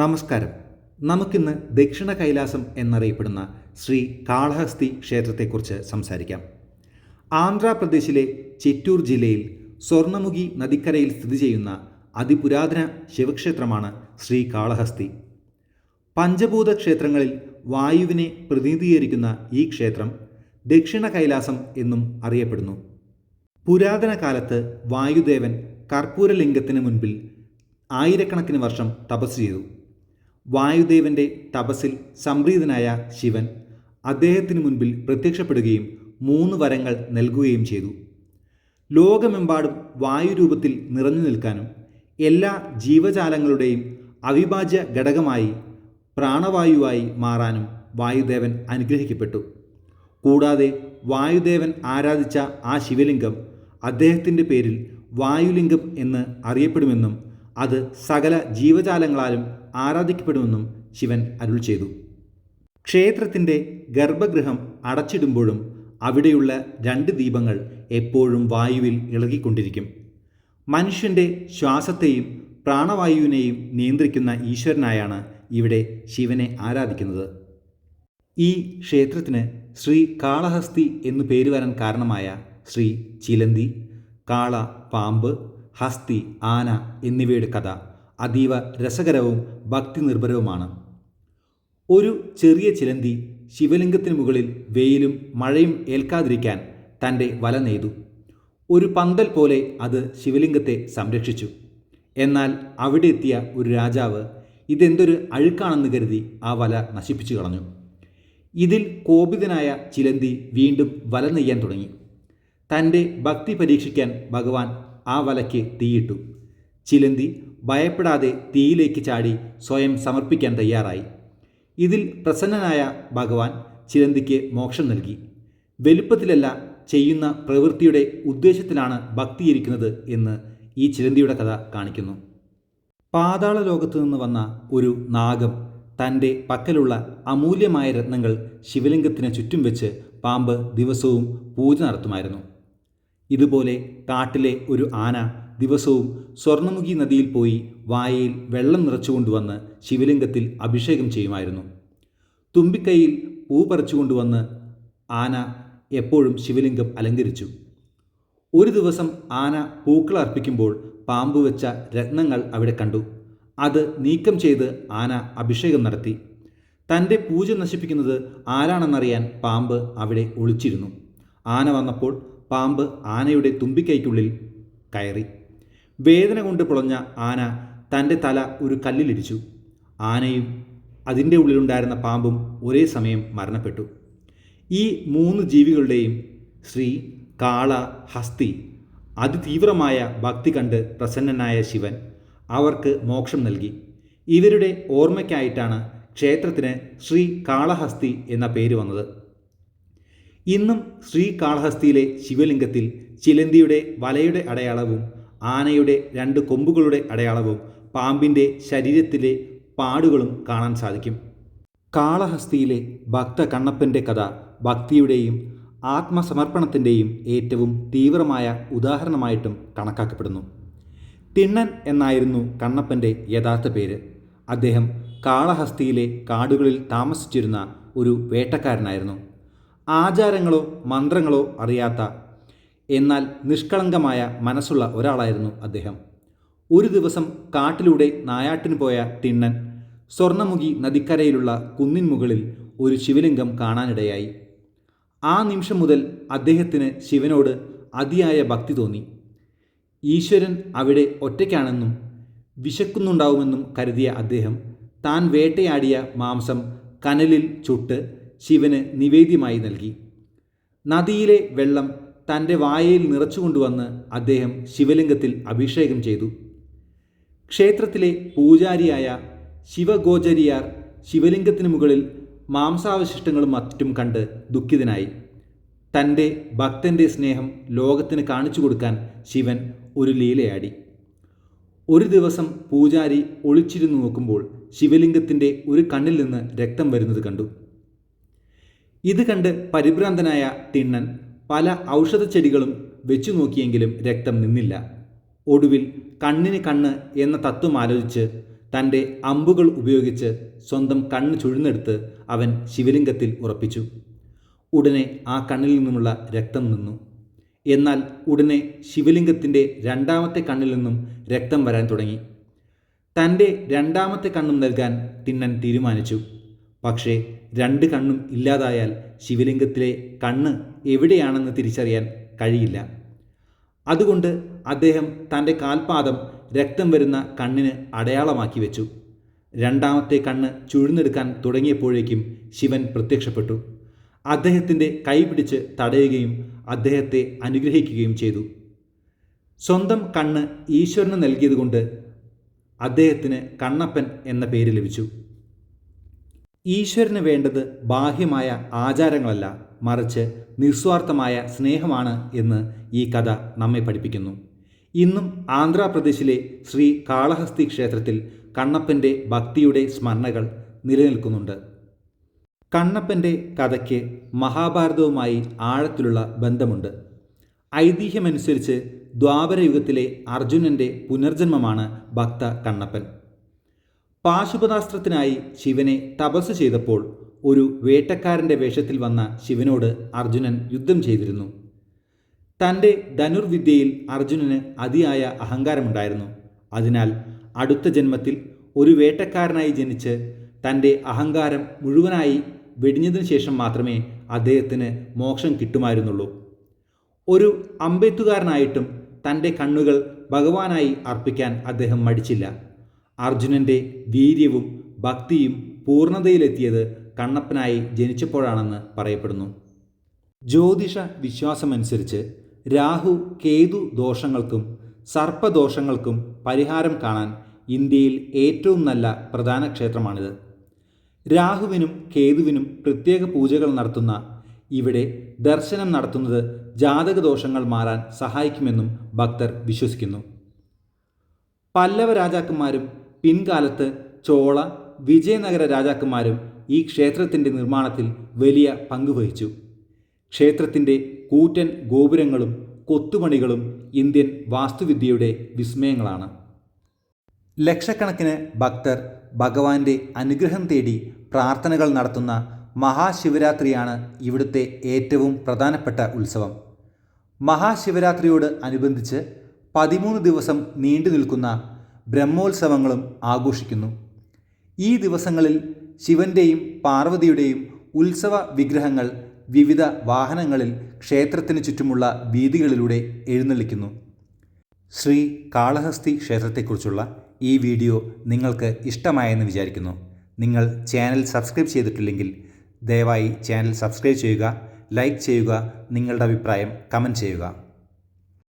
നമസ്കാരം. നമുക്കിന്ന് ദക്ഷിണ കൈലാസം എന്നറിയപ്പെടുന്ന ശ്രീ കാളഹസ്തി ക്ഷേത്രത്തെക്കുറിച്ച് സംസാരിക്കാം. ആന്ധ്രാപ്രദേശിലെ ചിറ്റൂർ ജില്ലയിൽ സ്വർണമുഖി നദിക്കരയിൽ സ്ഥിതി ചെയ്യുന്ന അതിപുരാതന ശിവക്ഷേത്രമാണ് ശ്രീ കാളഹസ്തി. പഞ്ചഭൂത ക്ഷേത്രങ്ങളിൽ വായുവിനെ പ്രതിനിധീകരിക്കുന്ന ഈ ക്ഷേത്രം ദക്ഷിണ കൈലാസം എന്നും അറിയപ്പെടുന്നു. പുരാതന കാലത്ത് വായുദേവൻ കർപ്പൂരലിംഗത്തിന് മുൻപിൽ ആയിരക്കണക്കിന് വർഷം തപസ് ചെയ്തു. വായുദേവന്റെ തപസ്സിൽ സംപ്രീതനായ ശിവൻ അദ്ദേഹത്തിന് മുൻപിൽ പ്രത്യക്ഷപ്പെടുകയും മൂന്ന് വരങ്ങൾ നൽകുകയും ചെയ്തു. ലോകമെമ്പാടും വായുരൂപത്തിൽ നിറഞ്ഞു നിൽക്കാനും എല്ലാ ജീവജാലങ്ങളുടെയും അവിഭാജ്യ ഘടകമായി പ്രാണവായുവായി മാറാനും വായുദേവൻ അനുഗ്രഹിക്കപ്പെട്ടു. കൂടാതെ വായുദേവൻ ആരാധിച്ച ആ ശിവലിംഗം അദ്ദേഹത്തിന്റെ പേരിൽ വായുലിംഗം എന്ന് അറിയപ്പെടുമെന്നും അത് സകല ജീവജാലങ്ങളാലും ആരാധിക്കപ്പെടുമെന്നും ശിവൻ അരുൾ ചെയ്തു. ക്ഷേത്രത്തിന്റെ ഗർഭഗൃഹം അടച്ചിടുമ്പോഴും അവിടെയുള്ള രണ്ട് ദീപങ്ങൾ എപ്പോഴും വായുവിൽ ഇളകിക്കൊണ്ടിരിക്കും. മനുഷ്യന്റെ ശ്വാസത്തെയും പ്രാണവായുവിനെയും നിയന്ത്രിക്കുന്ന ഈശ്വരനായാണ് ഇവിടെ ശിവനെ ആരാധിക്കുന്നത്. ഈ ക്ഷേത്രത്തിന് ശ്രീ കാളഹസ്തി എന്നു പേര് വരാൻ കാരണമായ ശ്രീ ചിലന്തി കാള പാമ്പ് ഹസ്തി ആന എന്നിവയുടെ കഥ അതീവ രസകരവും ഭക്തി നിർഭരവുമാണ് ഒരു ചെറിയ ചിലന്തി ശിവലിംഗത്തിന് മുകളിൽ വെയിലും മഴയും ഏൽക്കാതിരിക്കാൻ തന്റെ വല നെയ്തു. ഒരു പന്തൽ പോലെ അത് ശിവലിംഗത്തെ സംരക്ഷിച്ചു. എന്നാൽ അവിടെ എത്തിയ ഒരു രാജാവ് ഇതെന്തൊരു അഴുക്കാണെന്ന് കരുതി ആ വല നശിപ്പിച്ചു കളഞ്ഞു. ഇതിൽ കോപിതനായ ചിലന്തി വീണ്ടും വല നെയ്യാൻ തുടങ്ങി. തന്റെ ഭക്തി പരീക്ഷിക്കാൻ ഭഗവാൻ ആ വലയ്ക്ക് തീയിട്ടു. ചിലന്തി ഭയപ്പെടാതെ തീയിലേക്ക് ചാടി സ്വയം സമർപ്പിക്കാൻ തയ്യാറായി. ഇതിൽ പ്രസന്നനായ ഭഗവാൻ ചിലന്തിക്ക് മോക്ഷം നൽകി. വലുപ്പത്തിലല്ല ചെയ്യുന്ന പ്രവൃത്തിയുടെ ഉദ്ദേശത്തിലാണ് ഭക്തിയിരിക്കുന്നത് എന്ന് ഈ ചിലന്തിയുടെ കഥ കാണിക്കുന്നു. പാതാള ലോകത്തു നിന്ന് വന്ന ഒരു നാഗം തന്റെ പക്കലുള്ള അമൂല്യമായ രത്നങ്ങൾ ശിവലിംഗത്തിന് ചുറ്റും വെച്ച് പാമ്പ് ദിവസവും പൂജ നടത്തുമായിരുന്നു. ഇതുപോലെ കാട്ടിലെ ഒരു ആന ദിവസവും സ്വർണമുഖി നദിയിൽ പോയി വായയിൽ വെള്ളം നിറച്ചുകൊണ്ടുവന്ന് ശിവലിംഗത്തിൽ അഭിഷേകം ചെയ്യുമായിരുന്നു. തുമ്പിക്കൈയിൽ പൂ പറിച്ചുകൊണ്ടുവന്ന് ആന എപ്പോഴും ശിവലിംഗം അലങ്കരിച്ചു. ഒരു ദിവസം ആന പൂക്കൾ അർപ്പിക്കുമ്പോൾ പാമ്പ് വെച്ച രത്നങ്ങൾ അവിടെ കണ്ടു. അത് നീക്കം ചെയ്ത് ആന അഭിഷേകം നടത്തി. തന്റെ പൂജ നശിപ്പിക്കുന്നത് ആരാണെന്നറിയാൻ പാമ്പ് അവിടെ ഒളിച്ചിരുന്നു. ആന വന്നപ്പോൾ പാമ്പ് ആനയുടെ തുമ്പിക്കൈക്കുള്ളിൽ കയറി. വേദന കൊണ്ട് പുളഞ്ഞ ആന തന്റെ തല ഒരു കല്ലിലിരിച്ചു ആനയും അതിന്റെ ഉള്ളിലുണ്ടായിരുന്ന പാമ്പും ഒരേ സമയം മരണപ്പെട്ടു. ഈ മൂന്ന് ജീവികളുടെയും ശ്രീ കാള ഹസ്തി അതിതീവ്രമായ ഭക്തി കണ്ട് പ്രസന്നനായ ശിവൻ അവർക്ക് മോക്ഷം നൽകി. ഇവരുടെ ഓർമ്മയ്ക്കായിട്ടാണ് ക്ഷേത്രത്തിന് ശ്രീ കാളഹസ്തി എന്ന പേര് വന്നത്. ഇന്നും ശ്രീ കാളഹസ്തിയിലെ ശിവലിംഗത്തിൽ ചിലന്തിയുടെ വലയുടെ അടയാളവും ആനയുടെ രണ്ട് കൊമ്പുകളുടെ അടയാളവും പാമ്പിന്റെ ശരീരത്തിലെ പാടുകളും കാണാൻ സാധിക്കും. കാളഹസ്തിയിലെ ഭക്ത കണ്ണപ്പന്റെ കഥ ഭക്തിയുടെയും ആത്മസമർപ്പണത്തിന്റെയും ഏറ്റവും തീവ്രമായ ഉദാഹരണമായിട്ടും കണക്കാക്കപ്പെടുന്നു. തിണ്ണൻ എന്നായിരുന്നു കണ്ണപ്പന്റെ യഥാർത്ഥ പേര്. അദ്ദേഹം കാളഹസ്തിയിലെ കാടുകളിൽ താമസിച്ചിരുന്ന ഒരു വേട്ടക്കാരനായിരുന്നു. ആചാരങ്ങളോ മന്ത്രങ്ങളോ അറിയാത്ത എന്നാൽ നിഷ്കളങ്കമായ മനസ്സുള്ള ഒരാളായിരുന്നു അദ്ദേഹം. ഒരു ദിവസം കാട്ടിലൂടെ നായാട്ടിന് പോയ തിണ്ണൻ സ്വർണമുഖി നദിക്കരയിലുള്ള കുന്നിൻ മുകളിൽ ഒരു ശിവലിംഗം കാണാനിടയായി. ആ നിമിഷം മുതൽ അദ്ദേഹത്തിന് ശിവനോട് അതിയായ ഭക്തി തോന്നി. ഈശ്വരൻ അവിടെ ഒറ്റയ്ക്കാണെന്നും വിശക്കുന്നുണ്ടാവുമെന്നും കരുതിയ അദ്ദേഹം താൻ വേട്ടയാടിയ മാംസം കനലിൽ ചുട്ട് ശിവന് നിവേദ്യമായി നൽകി. നദിയിലെ വെള്ളം തന്റെ വായയിൽ നിറച്ചുകൊണ്ടുവന്ന് അദ്ദേഹം ശിവലിംഗത്തിൽ അഭിഷേകം ചെയ്തു. ക്ഷേത്രത്തിലെ പൂജാരിയായ ശിവഗോചരിയാർ ശിവലിംഗത്തിന് മുകളിൽ മാംസാവശിഷ്ടങ്ങളും മറ്റും കണ്ട് ദുഃഖിതനായി. തന്റെ ഭക്തന്റെ സ്നേഹം ലോകത്തിന് കാണിച്ചു കൊടുക്കാൻ ശിവൻ ഒരു ലീലയാടി. ഒരു ദിവസം പൂജാരി ഒളിച്ചിരുന്നു നോക്കുമ്പോൾ ശിവലിംഗത്തിന്റെ ഒരു കണ്ണിൽ നിന്ന് രക്തം വരുന്നത് കണ്ടു. ഇത് കണ്ട് പരിഭ്രാന്തനായ തിണ്ണൻ പല ഔഷധച്ചെടികളും വെച്ചു നോക്കിയെങ്കിലും രക്തം നിന്നില്ല. ഒടുവിൽ കണ്ണിന് കണ്ണ് എന്ന തത്വം ആലോചിച്ച് തന്റെ അമ്പുകൾ ഉപയോഗിച്ച് സ്വന്തം കണ്ണ് ചുഴുന്നെടുത്ത് അവൻ ശിവലിംഗത്തിൽ ഉറപ്പിച്ചു. ഉടനെ ആ കണ്ണിൽ നിന്നുമുള്ള രക്തം നിന്നു. എന്നാൽ ഉടനെ ശിവലിംഗത്തിന്റെ രണ്ടാമത്തെ കണ്ണിൽ നിന്നും രക്തം വരാൻ തുടങ്ങി. തന്റെ രണ്ടാമത്തെ കണ്ണും നൽകാൻ തിണ്ണൻ തീരുമാനിച്ചു. പക്ഷേ രണ്ട് കണ്ണും ഇല്ലാതായാൽ ശിവലിംഗത്തിലെ കണ്ണ് എവിടെയാണെന്ന് തിരിച്ചറിയാൻ കഴിയില്ല. അതുകൊണ്ട് അദ്ദേഹം തന്റെ കാൽപാദം രക്തം വരുന്ന കണ്ണിന് അടയാളമാക്കി വെച്ചു. രണ്ടാമത്തെ കണ്ണ് ചുഴുന്നെടുക്കാൻ തുടങ്ങിയപ്പോഴേക്കും ശിവൻ പ്രത്യക്ഷപ്പെട്ടു. അദ്ദേഹത്തിന്റെ കൈ പിടിച്ച് തടയുകയും അദ്ദേഹത്തെ അനുഗ്രഹിക്കുകയും ചെയ്തു. സ്വന്തം കണ്ണ് ഈശ്വരന് നൽകിയതുകൊണ്ട് അദ്ദേഹത്തിന് കണ്ണപ്പൻ എന്ന പേര് ലഭിച്ചു. ഈശ്വരന് വേണ്ടത് ബാഹ്യമായ ആചാരങ്ങളല്ല മറിച്ച് നിസ്വാർത്ഥമായ സ്നേഹമാണ് എന്ന് ഈ കഥ നമ്മെ പഠിപ്പിക്കുന്നു. ഇന്നും ആന്ധ്രാപ്രദേശിലെ ശ്രീ കാളഹസ്തി ക്ഷേത്രത്തിൽ കണ്ണപ്പന്റെ ഭക്തിയുടെ സ്മരണകൾ നിലനിൽക്കുന്നുണ്ട്. കണ്ണപ്പന്റെ കഥയ്ക്ക് മഹാഭാരതവുമായി ആഴത്തിലുള്ള ബന്ധമുണ്ട്. ഐതിഹ്യമനുസരിച്ച് ദ്വാപരയുഗത്തിലെ അർജുനന്റെ പുനർജന്മമാണ് ഭക്ത കണ്ണപ്പൻ. പാശുപതാസ്ത്രത്തിനായി ശിവനെ തപസ് ചെയ്തപ്പോൾ ഒരു വേട്ടക്കാരന്റെ വേഷത്തിൽ വന്ന ശിവനോട് അർജുനൻ യുദ്ധം ചെയ്തിരുന്നു. തന്റെ ധനുർവിദ്യയിൽ അർജുനന് അതിയായ അഹങ്കാരമുണ്ടായിരുന്നു. അതിനാൽ അടുത്ത ജന്മത്തിൽ ഒരു വേട്ടക്കാരനായി ജനിച്ച് തന്റെ അഹങ്കാരം മുഴുവനായി വെടിഞ്ഞതിനു ശേഷം മാത്രമേ അദ്ദേഹത്തിന് മോക്ഷം കിട്ടുമായിരുന്നുള്ളൂ. ഒരു അമ്പെത്തുകാരനായിട്ടും തന്റെ കണ്ണുകൾ ഭഗവാനായി അർപ്പിക്കാൻ അദ്ദേഹം മടിച്ചില്ല. അർജുനന്റെ വീര്യവും ഭക്തിയും പൂർണതയിലെത്തിയത് കണ്ണപ്പനായി ജനിച്ചപ്പോഴാണെന്ന് പറയപ്പെടുന്നു. ജ്യോതിഷ വിശ്വാസമനുസരിച്ച് രാഹു കേതു ദോഷങ്ങൾക്കും സർപ്പദോഷങ്ങൾക്കും പരിഹാരം കാണാൻ ഇന്ത്യയിൽ ഏറ്റവും നല്ല പ്രധാന ക്ഷേത്രമാണിത്. രാഹുവിനും കേതുവിനും പ്രത്യേക പൂജകൾ നടത്തുന്ന ഇവിടെ ദർശനം നടത്തുന്നത് ജാതകദോഷങ്ങൾ മാറാൻ സഹായിക്കുമെന്നും ഭക്തർ വിശ്വസിക്കുന്നു. പല്ലവ രാജാക്കന്മാരും പിൻകാലത്ത് ചോള വിജയനഗര രാജാക്കന്മാരും ഈ ക്ഷേത്രത്തിന്റെ നിർമ്മാണത്തിൽ വലിയ പങ്കുവഹിച്ചു ക്ഷേത്രത്തിന്റെ കൂറ്റൻ ഗോപുരങ്ങളും കൊത്തുപണികളും ഇന്ത്യൻ വാസ്തുവിദ്യയുടെ വിസ്മയങ്ങളാണ്. ലക്ഷക്കണക്കിന് ഭക്തർ ഭഗവാന്റെ അനുഗ്രഹം തേടി പ്രാർത്ഥനകൾ നടത്തുന്ന മഹാശിവരാത്രിയാണ് ഇവിടുത്തെ ഏറ്റവും പ്രധാനപ്പെട്ട ഉത്സവം. മഹാശിവരാത്രിയോട് അനുബന്ധിച്ച് പതിമൂന്ന് ദിവസം നീണ്ടു നിൽക്കുന്ന ബ്രഹ്മോത്സവങ്ങളും ആഘോഷിക്കുന്നു. ഈ ദിവസങ്ങളിൽ ശിവന്റെയും പാർവതിയുടെയും ഉത്സവ വിഗ്രഹങ്ങൾ വിവിധ വാഹനങ്ങളിൽ ക്ഷേത്രത്തിന് ചുറ്റുമുള്ള വീതികളിലൂടെ എഴുന്നള്ളിക്കുന്നു. ശ്രീ കാളഹസ്തി ക്ഷേത്രത്തെക്കുറിച്ചുള്ള ഈ വീഡിയോ നിങ്ങൾക്ക് ഇഷ്ടമായെന്ന് വിചാരിക്കുന്നു. നിങ്ങൾ ചാനൽ സബ്സ്ക്രൈബ് ചെയ്തിട്ടില്ലെങ്കിൽ ദയവായി ചാനൽ സബ്സ്ക്രൈബ് ചെയ്യുക ലൈക്ക് ചെയ്യുക നിങ്ങളുടെ അഭിപ്രായം കമന്റ് ചെയ്യുക.